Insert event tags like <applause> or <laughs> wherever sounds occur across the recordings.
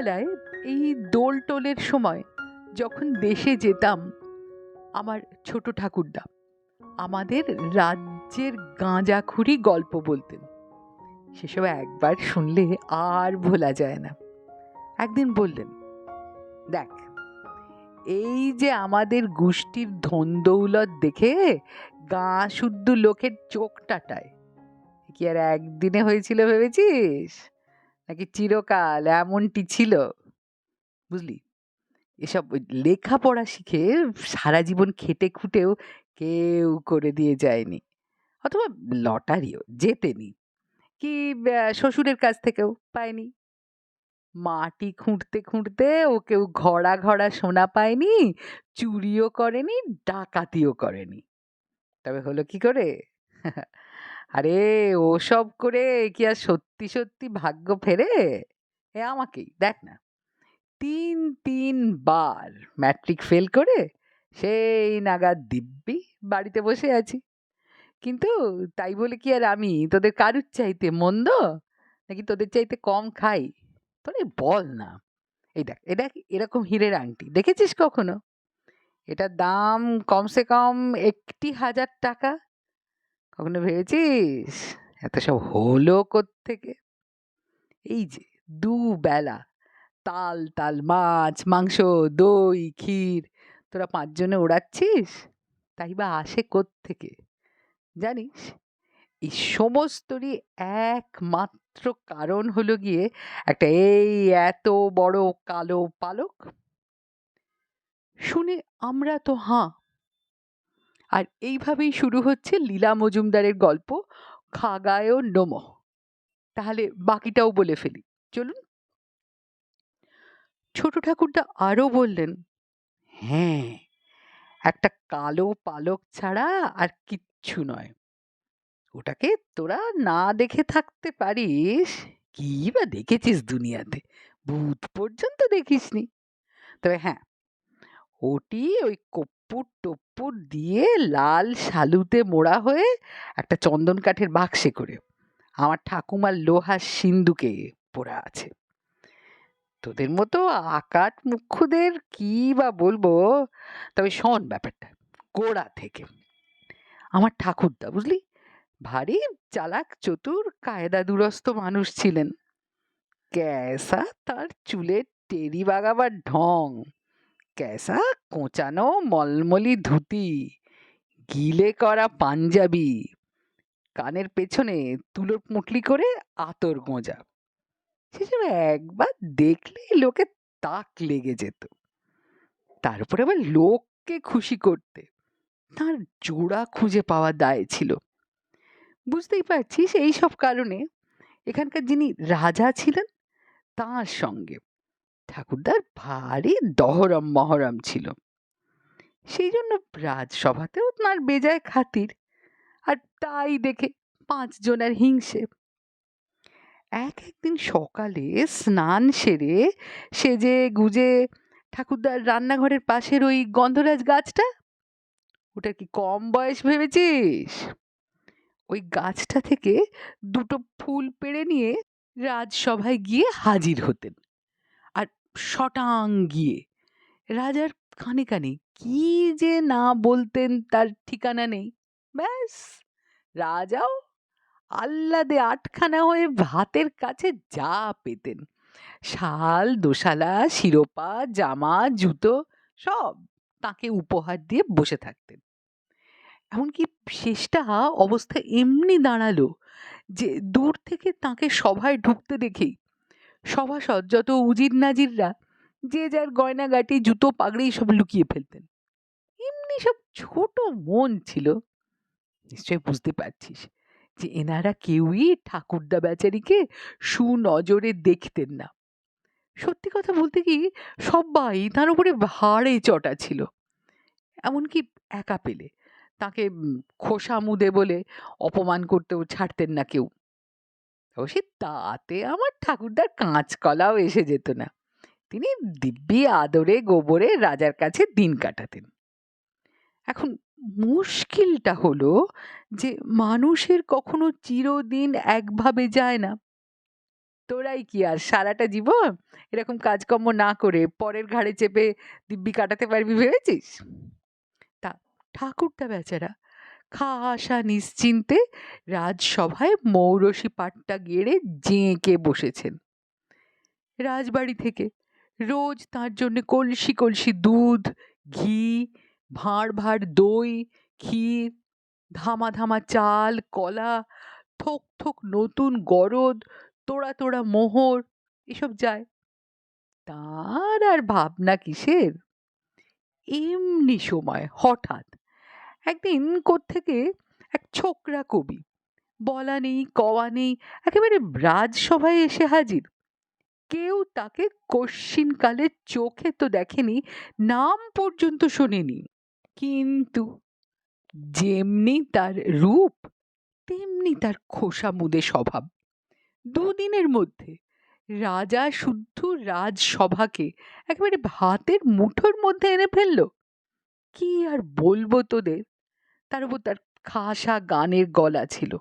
ছোটবেলায় এই দোল টোলের সময় যখন দেশে যেতাম, আমার ছোট ঠাকুরদা আমাদের রাজ্যের গাঁজাখুরি গল্প বলতেন। সেসব একবার শুনলে আর ভোলা যায় না। একদিন বললেন, দেখ, এই যে আমাদের গোষ্ঠীর ধন দৌলত দেখে গা শুদ্ধ লোকের চোখ টাটায় কি আর একদিনে হয়েছিল ভেবেছিস? নাকি চিরকাল এমনটি ছিল? বুঝলি? এসব লেখাপড়া শিখে সারা জীবন খেটে খুঁটেও কেউ করে দিয়ে যায়নি। অথবা লটারিও জেতেনি। কি শ্বশুরের কাছ থেকেও পায়নি। মাটি খুঁড়তে খুঁড়তে ও কেউ ঘড়া ঘড়া সোনা পায়নি, চুরিও করেনি, ডাকাতিও করেনি। তবে হলো কি করে? <laughs> আরে ওসব করে কি আর সত্যি সত্যি ভাগ্য ফেরে? এ আমাকেই, দেখ না। তিন তিন বার ম্যাট্রিক ফেল করে সেই নাগাদ দিব্যি বাড়িতে বসে আছি। কিন্তু তাই বলে কি আর আমি? তোদের কারুর চাইতে মন্দ? নাকি তোদের চাইতে কম খাই? তোরে বল না। এই দেখ এটা কি এরকম হীরের আংটি, দেখেছিস কখনো? এটার দাম কমসে কম একটি হাজার টাকা। কখনো ভেবেছিস? এত সব হলো থেকে এই যে দুবেলা তাল তাল, মাছ, মাংস, দই, ক্ষীর, তোরা পাঁচজনে ওড়াচ্ছিস? তাই বা আসে থেকে জানিস, এই সমস্তরই একমাত্র কারণ হলো গিয়ে একটা এই এত বড় কালো পালক। শুনে আমরা তো হাঁ আর এইভাবেই শুরু হচ্ছে লীলা মজুমদারের গল্প খাগায় নম। তাহলে বাকিটাও বলে ফেলি, চলুন। ছোট ঠাকুরদা আরও বললেন হ্যাঁ একটা কালো পালক ছাড়া আর কিচ্ছু নয়। ওটাকে তোরা না দেখে থাকতে পারিস, কি বা দেখেছিস দুনিয়াতে? ভূত পর্যন্ত দেখিসনি। তবে হ্যাঁ ওটি ওই কপ্পুর টপ্পুর দিয়ে লাল শালুতে মোড়া হয়ে একটা চন্দন কাঠের বাক্সে করে আমার ঠাকুমার লোহার সিন্ধুকে পোড়া আছে। তোদের মতো আকাট মুখ্যদের কি বা বলব? তবে শোন ব্যাপারটা, গোড়া থেকে। আমার ঠাকুরদা, বুঝলি? ভারী, চালাক, চতুর, কায়দা দুরস্ত মানুষ ছিলেন। ক্যাসা তার চুলের টেরি বাগাবার ঢং। ক্যাসা কোঁচানো মলমলি ধুতি গিলে করা পাঞ্জাবি কানের পেছনে তুলো পুঁটলি করে আতর গোঁজা সেসব একবার দেখলেই লোকে তাক লেগে যেত তারপরে আবার লোককে খুশি করতে তার জোড়া খুঁজে পাওয়া দায় ছিল বুঝতেই পারছিস এই সব কারণে এখানকার যিনি রাজা ছিলেন তার সঙ্গে ঠাকুরদার ভারী দহরম মহরম ছিল। সেই জন্য রাজসভাতেও তাঁর বেজায় খাতির, আর তাই দেখে পাঁচ জনের হিংসে। এক একদিন সকালে স্নান সেরে সেজে গুজে ঠাকুরদার রান্নাঘরের পাশের ওই গন্ধরাজ গাছটা? ওটা কি কম বয়স ভেবেছিস? ওই গাছটা থেকে দুটো ফুল পেড়ে নিয়ে রাজসভায় গিয়ে হাজির হতেন। শটাং গিয়ে। রাজার কানে কানে কি যে না বলতেন তার ঠিকানা নেই। ব্যাস, রাজাও আহ্লাদে আটখানা হয়ে ভাতের কাছে যা পেতেন। শাল, দোশালা, শিরোপা, জামা, জুতো সব তাকে উপহার দিয়ে বসে থাকতেন। এমনকি শেষটা অবস্থা এমনি দাঁড়াল যে দূর থেকে তাকে সভায় ঢুকতে দেখেই সভাসদ যত উজির নাজিররা, যে যার গয়নাগাটি, জুতো, পাগড়ি সব লুকিয়ে ফেলতেন। এমনি সব ছোট মন ছিল। নিশ্চয় বুঝতে পারছিস যে এনারা কেউই ঠাকুরদা বেচারিকে সুনজরে দেখতেন না। সত্যি কথা বলতে কি, সবাই তার উপরে ভাড়ে চটা ছিল। এমনকি একা পেলে, তাকে খোসা মুদে বলে অপমান করতেও ছাড়তেন না কেউ। অবশ্যই তাতে আমার ঠাকুরদার কাঁচকলাও এসে যেত না। তিনি দিব্যি আদরে গোবরে রাজার কাছে দিন কাটাতেন। এখন মুশকিলটা হলো যে মানুষের কখনো চিরদিন একভাবে যায় না। তোরাই কি আর সারাটা জীবন এরকম কাজকর্ম না করে পরের ঘাড়ে চেপে দিব্যি কাটাতে পারবি ভেবেছিস? তা ঠাকুরটা বেচারা খাসা নিশ্চিন্তে রাজসভায় মৌরসি পাট্টা গেড়ে জেঁকে বসেছেন। রাজবাড়ি থেকে রোজ তার জন্য কলসি কলসি দুধ, ঘি ভাঁড় ভাঁড় দই, ক্ষীর ধামা ধামা চাল, কলা, থোক থোক নতুন গরদ, তোড়া তোড়া মোহর, এসব যায়। তার আর ভাবনা কিসের? এমনি সময় হঠাৎ একদিন কোত্থেকে এক ছোকরা কবি, বলা নেই, কওয়া নেই, একেবারে রাজসভায় এসে হাজির। কেউ তাকে কশ্চিনকালে চোখে তো দেখেনি, নাম পর্যন্ত শোনেনি। কিন্তু যেমনি তার রূপ, তেমনি তার খোসা মুদে স্বভাব। দুদিনের মধ্যে রাজা শুদ্ধ রাজসভাকে একেবারে ভাতের মুঠোর মধ্যে এনে ফেলল। কি আর বলব তোদের? তার উপর তার খাসা গানের গলা ছিল।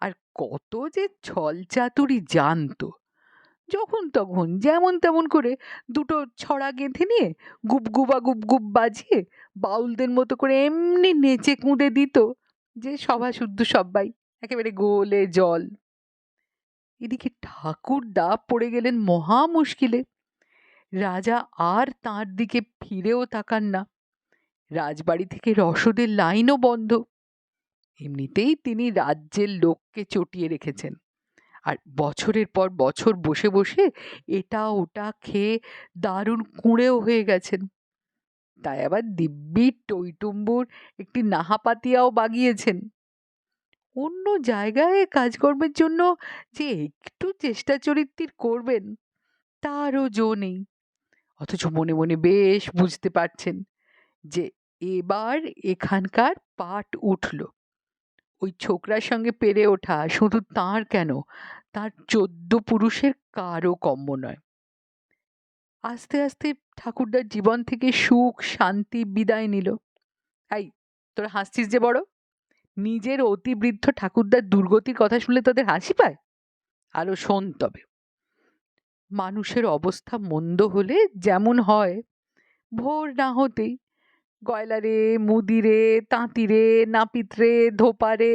আর কত যে ছল চাতুরি জানতো। যখন তখন যেমন তেমন করে দুটো ছড়া গেঁথে নিয়ে গুবগুবা গুবগুব বাজিয়ে বাউলদের মতো করে এমনি নেচে কুঁদে দিত যে সভা শুদ্ধ সব্বাই, একেবারে গোলে জল। এদিকে ঠাকুরদা পড়ে গেলেন মহা মুশকিলে। রাজা আর তার দিকে ফিরেও তাকান না। রাজবাড়ি থেকে রসদের লাইনও বন্ধ। এমনিতেই তিনি রাজ্যের লোককে চটিয়ে রেখেছেন। আর বছরের পর বছর বসে বসে এটা ওটা খেয়ে দারুণ কুঁড়েও হয়ে গেছেন। তাই আবার দিব্যি টইটুম্বুর একটি নাহাপাতিয়াও বাগিয়েছেন। অন্য জায়গায় কাজকর্মের জন্য যে একটু চেষ্টা চরিত্রির করবেন, তারও জো নেই। অথচ মনে মনে বেশ বুঝতে পারছেন যে এবার এখানকার পাট উঠল। ওই ছোকরার সঙ্গে পেরে ওঠা, শুধু তার কেন? তার চোদ্দ পুরুষের কারও কম্য নয়। আস্তে আস্তে ঠাকুরদার জীবন থেকে সুখ, শান্তি বিদায় নিল। এই, তোরা হাসছিস যে বড়? নিজের অতিবৃদ্ধ ঠাকুরদার দুর্গতির কথা শুনলে তোদের হাসি পায়? আরও শোন তবে। মানুষের অবস্থা মন্দ হলে যেমন হয়, ভোর না হতেই গয়লারে মুদিরে, তাঁতিরে, নাপিতরে, ধোপারে,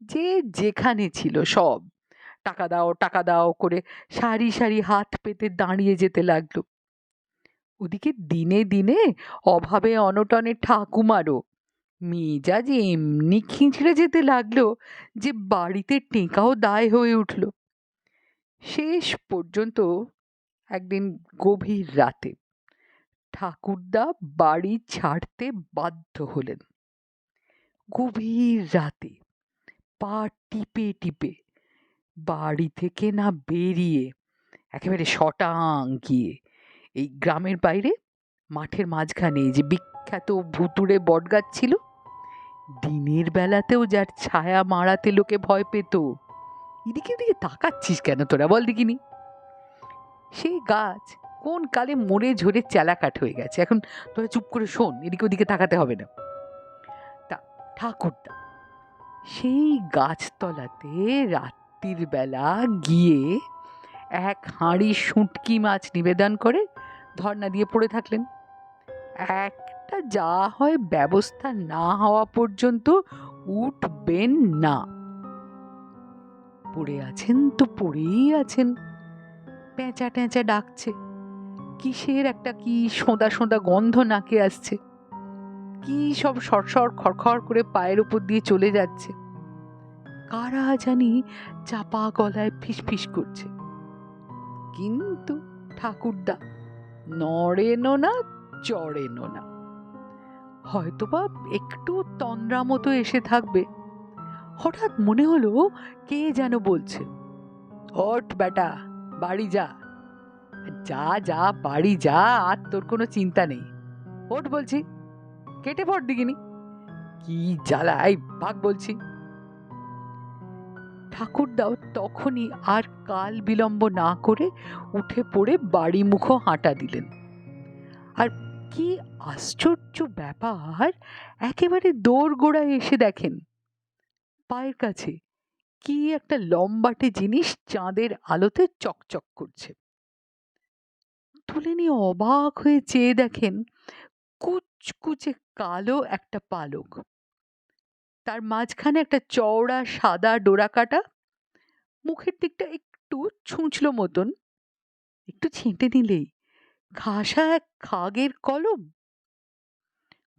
যে যেখানে ছিল সব। টাকা দাও টাকা দাও করে সারি সারি হাত পেতে দাঁড়িয়ে যেতে লাগল। ওদিকে দিনে দিনে অভাবে অনটনে ঠাকুমারও মেজাজ এমনি খিঁচড়ে যেতে লাগল যে বাড়িতে টেকাও দায় হয়ে উঠল। শেষ পর্যন্ত একদিন গভীর রাতে ঠাকুরদা বাড়ি ছাড়তে বাধ্য হলেন। গভীর রাতে পা টিপে টিপে বাড়ি থেকে না বেরিয়ে একেবারে শটাং গিয়ে এই গ্রামের বাইরে মাঠের মাঝখানে যে বিখ্যাত ভুতুড়ে বটগাছ ছিল, দিনের বেলাতেও যার ছায়া মারাতে লোকে ভয় পেত। এদিকে ওদিকে তাকাচ্ছিস কেন তোরা বল দেখিনি? সেই গাছ কোন কালে মরে ঝরে চেলাকাট হয়ে গেছে। এখন তোরা চুপ করে শোন, এদিকে ওদিকে তাকাতে হবে না। তা ঠাকুরদা, সেই গাছতলাতে রাত্রির বেলা গিয়ে এক হাঁড়ি শুঁটকি মাছ নিবেদন করে ধর্না দিয়ে পড়ে থাকলেন। একটা যা হয় ব্যবস্থা না হওয়া পর্যন্ত উঠবেন না। পড়ে আছেন তো পড়েই আছেন। প্যাঁচা ট্যাঁচা ডাকছে। কিসের একটা কি সোঁদা সোঁদা গন্ধ নাকে আসছে? কি সব সরসর খড়খড় করে পায়ের উপর দিয়ে চলে যাচ্ছে? কারা জানি চাপা গলায় ফিসফিস করছে। কিন্তু ঠাকুরদা নড়েনও না চড়েনও না হয়তো হয়তোবা একটু তন্দ্রা মতো এসে থাকবে। হঠাৎ মনে হলো কে যেন বলছে, হট বেটা, বাড়ি যা। যা যা, বাড়ি যা, আর তোর কোনো চিন্তা নেই। ওঠ বলছি। কেটে পড় দিগিনি কি জ্বালায় ভাগ বলছি। ঠাকুরদাও তখনই আর কাল বিলম্ব না করে উঠে পড়ে বাড়ি মুখো হাঁটা দিলেন। আর কি আশ্চর্য ব্যাপার, একেবারে দৌড় গোড়ায় এসে দেখেন। পায়ের কাছে কি একটা লম্বাটে জিনিস চাঁদের আলোতে চকচক করছে। তুলে নিয়ে অবাক হয়ে চেয়ে দেখেন, কুচকুচে কালো একটা পালক। তার মাঝখানে একটা চওড়া সাদা ডোরা কাটা মুখের দিকটা একটু ছুঁচলো মতন। একটু ছেঁটে নিলেই ঘাসা এক খাগের কলম।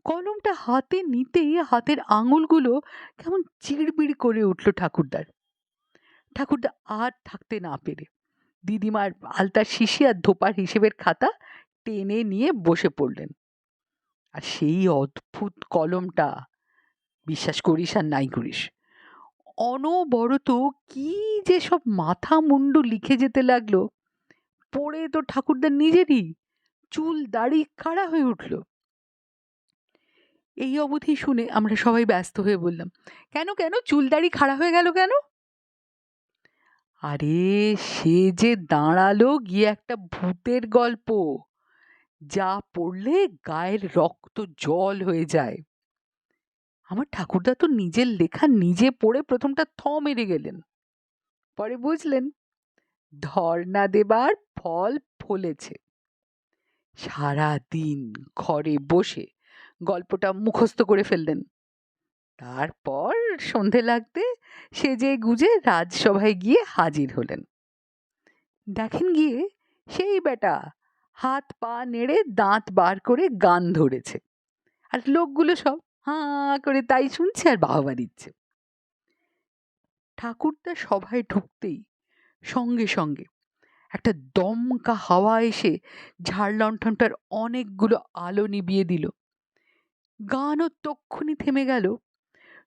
কলমটা হাতে নিতেই হাতের আঙুলগুলো কেমন চিড়বিড় করে উঠল ঠাকুরদার। ঠাকুরদা আর থাকতে না পেরে দিদিমার আলতার শিশি আর ধোপার হিসেবের খাতা টেনে নিয়ে বসে পড়লেন। আর সেই অদ্ভুত কলমটা, বিশ্বাস করিস আর নাই করিস, অনবরত কি যে সব মাথা মুন্ডু লিখে যেতে লাগল, পড়ে তো ঠাকুরদার নিজেরই, চুল দাড়ি খাড়া হয়ে উঠল। এই অবধি শুনে আমরা সবাই ব্যস্ত হয়ে বললাম, কেন কেন? চুল দাড়ি খাড়া হয়ে গেল কেন? আরে, সে যে দাঁড়াল গিয়ে একটা ভূতের গল্প। যা পড়লে গায়ের রক্ত জল হয়ে যায়। আমার ঠাকুরদা তো নিজের লেখা নিজে পড়ে প্রথমটা থ মেরে গেলেন। পরে বুঝলেন ধর্ণা দেবার ফল ফলেছে। সারা দিন ঘরে বসে গল্পটা মুখস্থ করে ফেললেন। তারপর সন্ধে লাগতে সেজে গুজে রাজসভায় গিয়ে হাজির হলেন। দেখেন গিয়ে সেই বেটা হাত পা নেড়ে দাঁত বার করে গান ধরেছে। আর লোকগুলো সব হাঁ করে তাই শুনছে আর বাহবা দিচ্ছে। ঠাকুরদা সভায় ঢুকতেই সঙ্গে সঙ্গে একটা দমকা হাওয়া এসে ঝাড় লণ্ঠনটার অনেকগুলো আলো নিবিয়ে দিল। গানও তক্ষুনি থেমে গেল।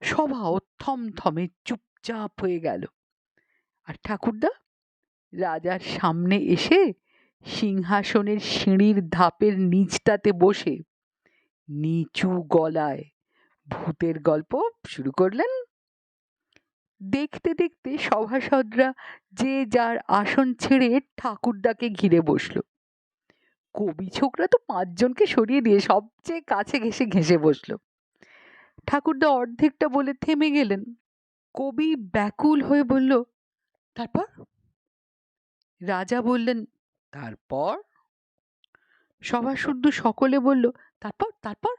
সভাও থমথমে চুপচাপ হয়ে গেল। আর ঠাকুরদা? রাজার সামনে এসে সিংহাসনের সিঁড়ির ধাপের নিচটাতে বসে নিচু গলায় ভূতের গল্প শুরু করলেন। দেখতে দেখতে সভাসদরা যে যার আসন ছেড়ে ঠাকুরদাকে ঘিরে বসল। কবি ছোকরা তো পাঁচজনকে সরিয়ে দিয়ে সবচেয়ে কাছে ঘেসে ঘেসে বসল। ঠাকুরদা অর্ধেকটা বলে থেমে গেলেন। কবি ব্যাকুল হয়ে বলল, তারপর? রাজা বললেন, তারপর? সভা শুদ্ধ সকলে বলল, তারপর তারপর?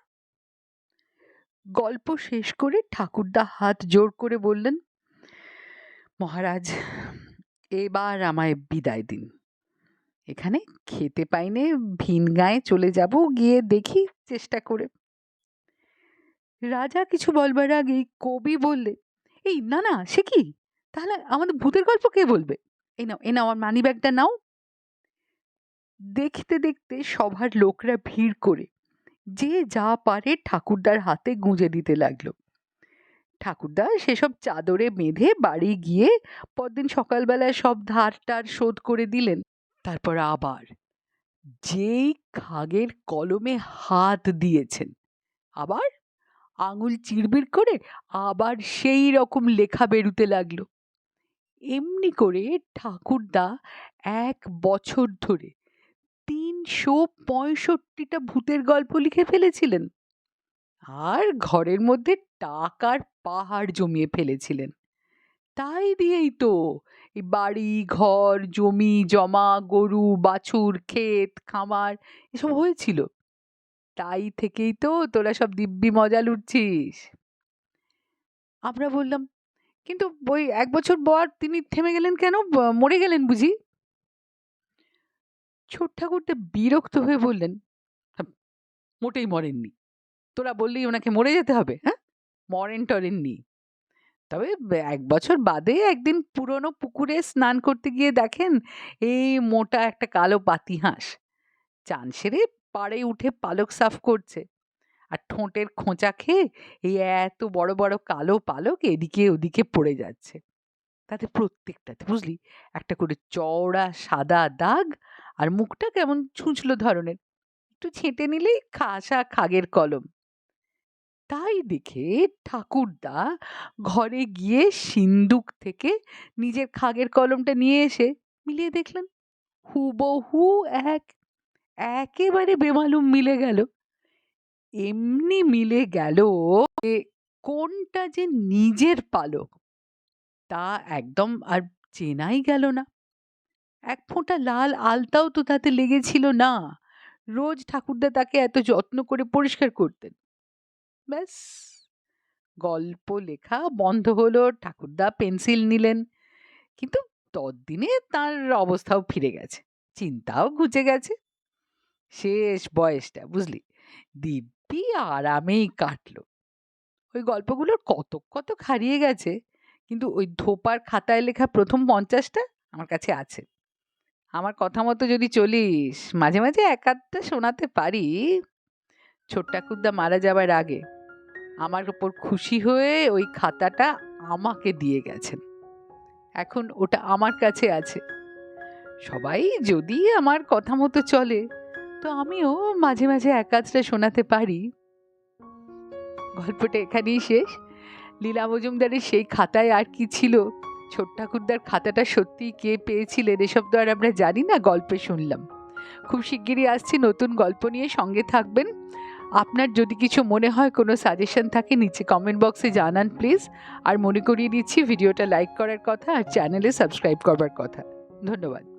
গল্প শেষ করে ঠাকুরদা হাত জোর করে বললেন, মহারাজ, এবার আমায় বিদায় দিন। এখানে খেতে পাইনে ভিন গায়ে চলে যাব, গিয়ে দেখি চেষ্টা করে। রাজা কিছু বলবার আগেই কবি বললে এই না না, সে কি? তাহলে আমাদের ভূতের গল্প কে বলবে? এই নাও এ নাও আমার মানি ব্যাগটা নাও। দেখতে দেখতে সভার লোকরা ভিড় করে যে যা পারে ঠাকুরদার হাতে গুঁজে দিতে লাগল। ঠাকুরদা সেসব চাদরে বেঁধে বাড়ি গিয়ে পরদিন সকালবেলায় সব ধার টার শোধ করে দিলেন। তারপর আবার যেই খাগের কলমে হাত দিয়েছেন, আবার আঙুল চিড়বিড় করে আবার সেই রকম লেখা বেরুতে লাগল। এমনি করে ঠাকুরদা এক বছর ধরে তিনশো পঁয়ষট্টিটা ভূতের গল্প লিখে ফেলেছিলেন। আর ঘরের মধ্যে টাকার পাহাড় জমিয়ে ফেলেছিলেন। তাই দিয়েই তো এই বাড়ি, ঘর, জমি, জমা, গরু, বাছুর, ক্ষেত, খামার এসব হয়েছিল। তাই থেকেই তো তোরা সব দিব্যি মজা লুটছিস। আমরা বললাম, কিন্তু ওই এক বছর পর তিনি থেমে গেলেন কেন? মরে গেলেন বুঝি? ছোট ঠাকুরটা বিরক্ত হয়ে বললেন মোটেই মরেননি। তোরা বললেই ওনাকে মরে যেতে হবে হ্যাঁ? মরেন টরেননি। তবে এক বছর বাদে একদিন পুরনো পুকুরে স্নান করতে গিয়ে দেখেন, এই মোটা একটা কালো পাতি হাঁস। চান সেরে পাড়ে উঠে পালক সাফ করছে। আর ঠোঁটের খোঁচা খেয়ে এই এত বড় বড় কালো পালক এদিকে ওদিকে পড়ে যাচ্ছে। তাতে প্রত্যেকটাতে বুঝলি? একটা করে চওড়া, সাদা দাগ আর মুখটা কেমন ছুঁচলো ধরনের। একটু ছেঁটে নিলেই খাসা খাগের কলম। তাই দেখে ঠাকুরদা ঘরে গিয়ে সিন্দুক থেকে নিজের খাগের কলমটা নিয়ে এসে মিলিয়ে দেখলেন, হুবহু এক একেবারে বেমালুম মিলে গেল। এমনি মিলে গেল যে কোনটা যে নিজের পালক তা একদম আর চেনাই গেল না। এক ফোঁটা লাল আলতাও তো তাতে লেগেছিল না। রোজ ঠাকুরদা তাকে এত যত্ন করে পরিষ্কার করতেন। ব্যাস, গল্প লেখা বন্ধ হলো, ঠাকুরদা পেন্সিল নিলেন। কিন্তু তদ্দিনে তার অবস্থাও ফিরে গেছে, চিন্তাও ঘুচে গেছে। শেষ বয়সটা, বুঝলি? দিব্যি আরামেই কাটলো। ওই গল্পগুলোর কত কত হারিয়ে গেছে, কিন্তু ওই ধোপার খাতায় লেখা প্রথম পঞ্চাশটা আমার কাছে আছে। আমার কথা মতো যদি চলিস, মাঝে মাঝে এক আধটা শোনাতে পারি। ছোট্টাকুদ্দা মারা যাবার আগে আমার ওপর খুশি হয়ে ওই খাতাটা আমাকে দিয়ে গেছেন। এখন ওটা আমার কাছে আছে। সবাই যদি আমার কথা মতো চলে তো আমিও মাঝে মাঝে এক আধটা শোনাতে পারি। গল্পটা এখানেই শেষ। লীলা মজুমদারের সেই খাতায় আর কি ছিল? ছোট ঠাকুরদার খাতাটা সত্যিই কে পেয়েছিলেন এসব তো আর আমরা জানি না, গল্পে শুনলাম। খুব শিগগিরই আসছি, নতুন গল্প নিয়ে সঙ্গে থাকবেন। আপনার যদি কিছু মনে হয়, কোনো সাজেশন থাকে, নিচে কমেন্ট বক্সে জানান প্লিজ আর মনে করিয়ে দিচ্ছি, ভিডিওটা লাইক করার কথা আর চ্যানেলে সাবস্ক্রাইব করবার কথা। ধন্যবাদ।